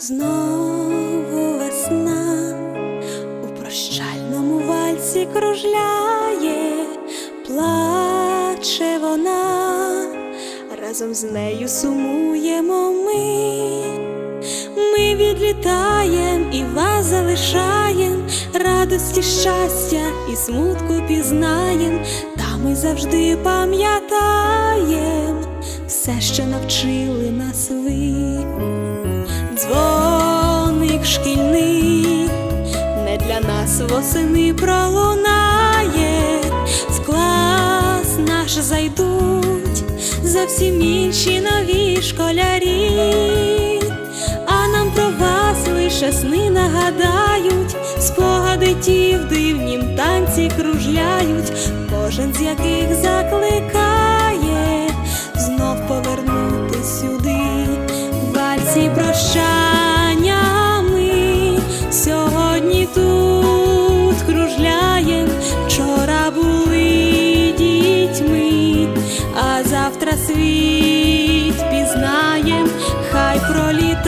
Знову весна у прощальному вальсі кружляє, плаче вона, разом з нею сумуємо ми. Ми відлітаєм і вас залишаєм, радості, щастя і смутку пізнаєм, та ми завжди пам'ятаєм все, що навчили нас ви. Для восени пролунає, в клас наш зайдуть зовсім інші нові школярі, а нам про вас лише сни нагадають, спогади ті в дивнім танці кружляють, кожен з яких закликає хай пролітає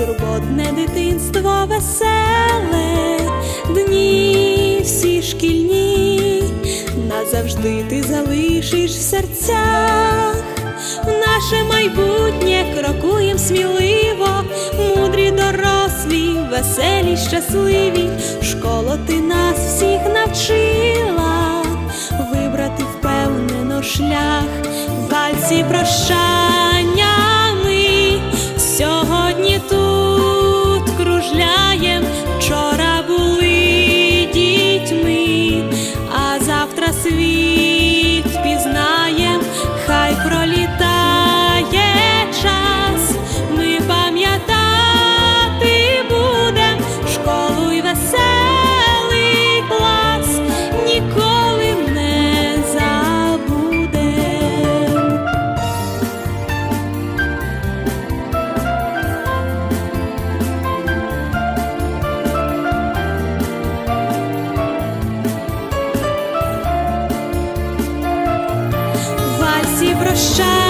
безтурботне дитинство веселе, дні всі шкільні, назавжди ти залишиш в серцях, в наше майбутнє крокуєм сміливо, мудрі дорослі, веселі, щасливі, школо ти нас всіх навчила. Вибрати впевнено шлях, в прощай. se brochar.